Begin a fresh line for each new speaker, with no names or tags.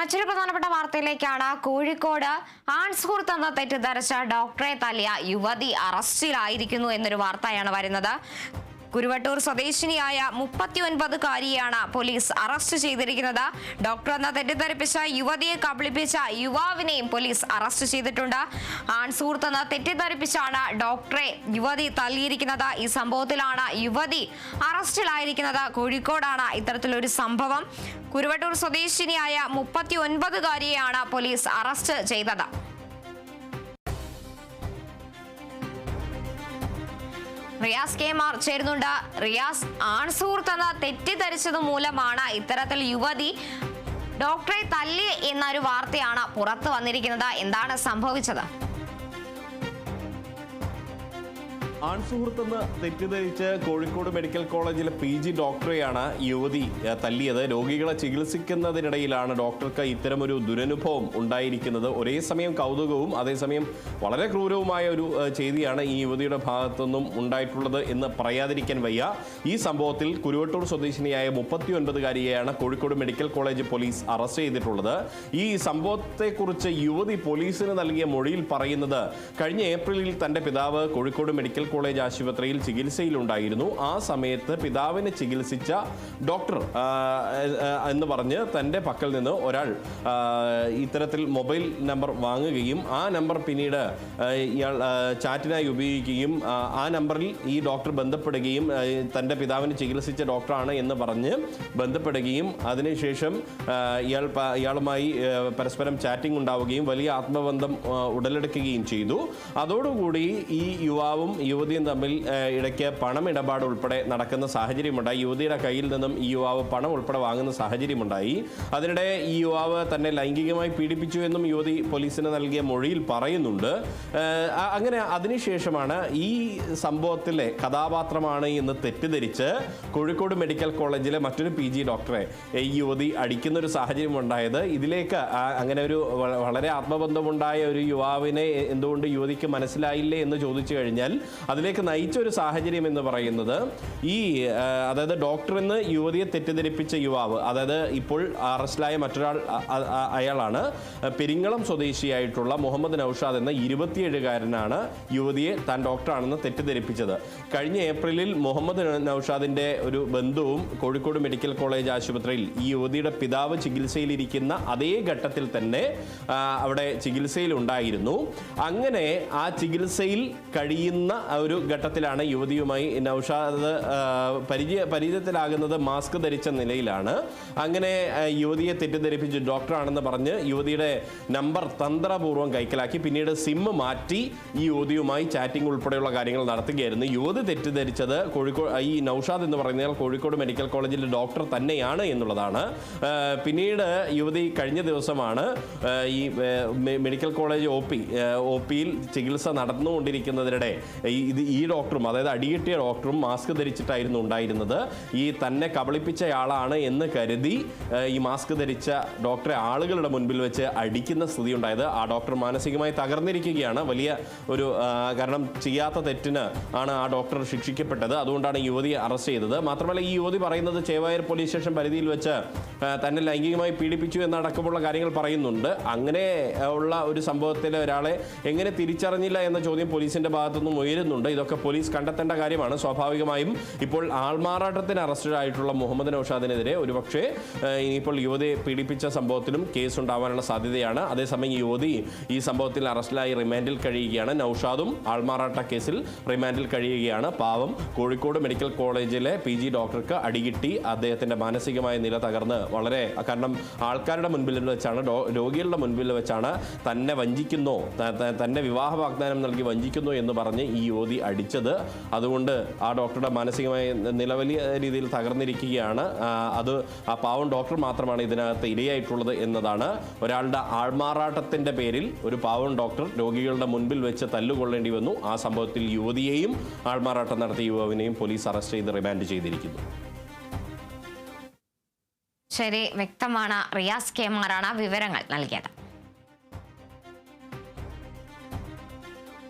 മറ്റൊരു പ്രധാനപ്പെട്ട വാർത്തയിലേക്കാണ് കോഴിക്കോട് ആൺസുഹൃത്ത് തന്ന തെറ്റിദ്ധരിച്ച ഡോക്ടറെ തല്ലിയ യുവതി അറസ്റ്റിലായിരിക്കുന്നു എന്നൊരു വാർത്തയാണ് വരുന്നത് കുരുവട്ടൂർ സ്വദേശിനിയായ മുപ്പത്തിയൊൻപത് കാരിയാണ് പോലീസ് അറസ്റ്റ് ചെയ്തിരിക്കുന്നത് ഡോക്ടർ എന്ന തെറ്റിദ്ധരിപ്പിച്ച യുവതിയെ കബളിപ്പിച്ച യുവാവിനെയും പോലീസ് അറസ്റ്റ് ചെയ്തിട്ടുണ്ട് ആൺസുഹൃത്ത് എന്ന തെറ്റിദ്ധരിപ്പിച്ചാണ് ഡോക്ടറെ യുവതി തള്ളിയിരിക്കുന്നത് ഈ സംഭവത്തിലാണ് യുവതി അറസ്റ്റിലായിരിക്കുന്നത് കോഴിക്കോടാണ് ഇത്തരത്തിലൊരു സംഭവം കുരുവട്ടൂർ സ്വദേശിനിയായ മുപ്പത്തി ഒൻപതുകാരിയെയാണ് പോലീസ് അറസ്റ്റ് ചെയ്തത് റിയാസ് കെ മാർ ചേരുന്നുണ്ട് റിയാസ് ആൺസൂർ എന്ന തെറ്റിദ്ധരിച്ചത് മൂലമാണ് ഇത്തരത്തിൽ യുവതി ഡോക്ടറെ തല്ലി എന്നൊരു വാർത്തയാണ് പുറത്തു വന്നിരിക്കുന്നത് എന്താണ് സംഭവിച്ചത്
ആൺസുഹൃത്തെന്ന് തെറ്റിദ്ധരിച്ച് കോഴിക്കോട് മെഡിക്കൽ കോളേജിലെ പി ജി ഡോക്ടറെയാണ് യുവതി തല്ലിയത് രോഗികളെ ചികിത്സിക്കുന്നതിനിടയിലാണ് ഡോക്ടർക്ക് ഇത്തരമൊരു ദുരനുഭവം ഉണ്ടായിരിക്കുന്നത് ഒരേ സമയം കൗതുകവും അതേസമയം വളരെ ക്രൂരവുമായ ഒരു ചെയ്തിയാണ് ഈ യുവതിയുടെ ഭാഗത്തുനിന്നും ഉണ്ടായിട്ടുള്ളത് എന്ന് പറയാതിരിക്കാൻ വയ്യ ഈ സംഭവത്തിൽ കുരുവട്ടൂർ സ്വദേശിനിയായ ഒൻപതുകാരിയെയാണ് Kozhikode medical college police arrest ചെയ്തിട്ടുള്ളത് ഈ സംഭവത്തെക്കുറിച്ച് യുവതി പോലീസിന് നൽകിയ മൊഴിയിൽ പറയുന്നത് കഴിഞ്ഞ ഏപ്രിലിൽ തൻ്റെ പിതാവ് കോഴിക്കോട് മെഡിക്കൽ കോളേജ് ആശുപത്രിയിൽ ചികിത്സയിലുണ്ടായിരുന്നു ആ സമയത്ത് പിതാവിനെ ചികിത്സിച്ച ഡോക്ടർ എന്ന് പറഞ്ഞ് തൻ്റെ പക്കൽ നിന്ന് ഒരാൾ ഇത്തരത്തിൽ മൊബൈൽ നമ്പർ വാങ്ങുകയും ആ നമ്പർ പിന്നീട് ഇയാൾ ചാറ്റിനായി ഉപയോഗിക്കുകയും ആ നമ്പറിൽ ഈ ഡോക്ടർ ബന്ധപ്പെടുകയും തൻ്റെ പിതാവിനെ ചികിത്സിച്ച ഡോക്ടറാണ് എന്ന് പറഞ്ഞ് ബന്ധപ്പെടുകയും അതിനുശേഷം ഇയാൾ ഇയാളുമായി പരസ്പരം ചാറ്റിംഗ് ഉണ്ടാവുകയും വലിയ ആത്മബന്ധം ഉടലെടുക്കുകയും ചെയ്തു അതോടുകൂടി ഈ യുവാവും യുവ യുവതിയും തമ്മിൽ ഇടയ്ക്ക് പണം ഉൾപ്പെടെ നടക്കുന്ന സാഹചര്യമുണ്ടായി യുവതിയുടെ കയ്യിൽ നിന്നും ഈ യുവാവ് പണം ഉൾപ്പെടെ വാങ്ങുന്ന സാഹചര്യമുണ്ടായി അതിനിടെ ഈ യുവാവ് തന്നെ ലൈംഗികമായി പീഡിപ്പിച്ചു എന്നും യുവതി പോലീസിന് നൽകിയ മൊഴിയിൽ പറയുന്നുണ്ട് അങ്ങനെ അതിനുശേഷമാണ് ഈ സംഭവത്തിലെ കഥാപാത്രമാണ് എന്ന് തെറ്റിദ്ധരിച്ച് കോഴിക്കോട് മെഡിക്കൽ കോളേജിലെ മറ്റൊരു പി ജി ഡോക്ടറെ ഈ യുവതി അടിക്കുന്ന ഒരു സാഹചര്യം ഉണ്ടായത് ഇതിലേക്ക് അങ്ങനെ ഒരു വളരെ ആത്മബന്ധമുണ്ടായ ഒരു യുവാവിനെ എന്തുകൊണ്ട് യുവതിക്ക് മനസ്സിലായില്ലേ എന്ന് ചോദിച്ചു കഴിഞ്ഞാൽ അതിലേക്ക് നയിച്ച ഒരു സാഹചര്യം എന്ന് പറയുന്നത് ഈ അതായത് എന്ന് യുവതിയെ തെറ്റിദ്ധരിപ്പിച്ച യുവാവ് അതായത് ഇപ്പോൾ അറസ്റ്റിലായ മറ്റൊരാൾ അയാളാണ് പെരിങ്ങളം സ്വദേശിയായിട്ടുള്ള മുഹമ്മദ് നൌഷാദ് എന്ന ഇരുപത്തിയേഴുകാരനാണ് യുവതിയെ താൻ ഡോക്ടറാണെന്ന് തെറ്റിദ്ധരിപ്പിച്ചത് കഴിഞ്ഞ ഏപ്രിലിൽ മുഹമ്മദ് നൌഷാദിൻ്റെ ഒരു ബന്ധുവും കോഴിക്കോട് മെഡിക്കൽ കോളേജ് ആശുപത്രിയിൽ ഈ യുവതിയുടെ പിതാവ് ചികിത്സയിലിരിക്കുന്ന അതേ ഘട്ടത്തിൽ തന്നെ അവിടെ ചികിത്സയിലുണ്ടായിരുന്നു അങ്ങനെ ആ ചികിത്സയിൽ കഴിയുന്ന ഒരു ഘട്ടത്തിലാണ് യുവതിയുമായി നൌഷാദ് പരിചയ പരിചയത്തിലാകുന്നത് മാസ്ക് ധരിച്ച നിലയിലാണ് അങ്ങനെ യുവതിയെ തെറ്റിദ്ധരിപ്പിച്ച് ഡോക്ടറാണെന്ന് പറഞ്ഞ് യുവതിയുടെ നമ്പർ തന്ത്രപൂർവ്വം കൈക്കലാക്കി പിന്നീട് സിം മാറ്റി ഈ യുവതിയുമായി ചാറ്റിംഗ് ഉൾപ്പെടെയുള്ള കാര്യങ്ങൾ നടത്തുകയായിരുന്നു യുവതി തെറ്റിദ്ധരിച്ചത് കോഴിക്കോട് ഈ നൌഷാദ് എന്ന് പറയുന്നയാൾ കോഴിക്കോട് മെഡിക്കൽ കോളേജിലെ ഡോക്ടർ തന്നെയാണ് എന്നുള്ളതാണ് പിന്നീട് യുവതി കഴിഞ്ഞ ദിവസമാണ് ഈ medical college O P O പിയിൽ ചികിത്സ നടന്നുകൊണ്ടിരിക്കുന്നതിനിടെ ഈ ഇത് ഈ ഡോക്ടറും അതായത് അടികിട്ടിയ ഡോക്ടറും മാസ്ക് ധരിച്ചിട്ടായിരുന്നു ഉണ്ടായിരുന്നത് ഈ തന്നെ കബളിപ്പിച്ചയാളാണ് എന്ന് കരുതി ഈ മാസ്ക് ധരിച്ച ഡോക്ടറെ ആളുകളുടെ മുൻപിൽ വെച്ച് അടിക്കുന്ന സ്ഥിതി ഉണ്ടായത് ആ ഡോക്ടർ മാനസികമായി തകർന്നിരിക്കുകയാണ് വലിയ ഒരു കാരണം ചെയ്യാത്ത തെറ്റിന് ആണ് ആ ഡോക്ടർ ശിക്ഷിക്കപ്പെട്ടത് അതുകൊണ്ടാണ് യുവതിയെ അറസ്റ്റ് ചെയ്തത് മാത്രമല്ല ഈ യുവതി പറയുന്നത് ചേവായൂർ പോലീസ് സ്റ്റേഷൻ പരിധിയിൽ വെച്ച് തന്നെ ലൈംഗികമായി പീഡിപ്പിച്ചു എന്നടക്കമുള്ള കാര്യങ്ങൾ പറയുന്നുണ്ട് അങ്ങനെ ഉള്ള ഒരു സംഭവത്തിൽ ഒരാളെ എങ്ങനെ തിരിച്ചറിഞ്ഞില്ല എന്ന ചോദ്യം പോലീസിന്റെ ഭാഗത്തുനിന്നും ഉയരുന്നുണ്ട് ഉണ്ട് ഇതൊക്കെ പോലീസ് കണ്ടെത്തേണ്ട കാര്യമാണ് സ്വാഭാവികമായും ഇപ്പോൾ ആൾമാറാട്ടത്തിന് അറസ്റ്റഡ് ആയിട്ടുള്ള മുഹമ്മദ് നൌഷാദിനെതിരെ ഒരുപക്ഷെ ഇനിയിപ്പോൾ യുവതിയെ പീഡിപ്പിച്ച സംഭവത്തിലും കേസ് ഉണ്ടാവാനുള്ള സാധ്യതയാണ് അതേസമയം യുവതി ഈ സംഭവത്തിൽ അറസ്റ്റിലായി റിമാൻഡിൽ കഴിയുകയാണ് നൌഷാദും ആൾമാറാട്ട കേസിൽ റിമാൻഡിൽ കഴിയുകയാണ് പാവം കോഴിക്കോട് മെഡിക്കൽ കോളേജിലെ പി ജി ഡോക്ടർക്ക് അടികിട്ടി അദ്ദേഹത്തിൻ്റെ മാനസികമായ നില തകർന്ന് വളരെ കാരണം ആൾക്കാരുടെ മുൻപിൽ വെച്ചാണ് രോഗികളുടെ മുൻപിൽ വെച്ചാണ് തന്നെ വഞ്ചിക്കുന്നു തന്നെ വിവാഹ വാഗ്ദാനം നൽകി വഞ്ചിക്കുന്നു എന്ന് പറഞ്ഞ് ഈ യുവ യുവതി അടിച്ചത് അതുകൊണ്ട് ആ ഡോക്ടറുടെ മാനസികമായ നില വലിയ രീതിയിൽ തകർന്നിരിക്കുകയാണ് അത് ആ പാവം ഡോക്ടർ മാത്രമാണ് ഇതിനകത്ത് ഇരയായിട്ടുള്ളത് എന്നതാണ് ഒരാളുടെ ആൾമാറാട്ടത്തിൻ്റെ പേരിൽ ഒരു പാവം ഡോക്ടർ രോഗികളുടെ മുൻപിൽ വെച്ച് തല്ലുകൊള്ളേണ്ടി വന്നു ആ സംഭവത്തിൽ യുവതിയെയും ആൾമാറാട്ടം നടത്തിയ യുവാവിനെയും പോലീസ് അറസ്റ്റ് ചെയ്ത് റിമാൻഡ് ചെയ്തിരിക്കുന്നു ശരി വ്യക്തമാണ് റിയാസ് കെ മാറാണ് വിവരങ്ങൾ നൽകിയത്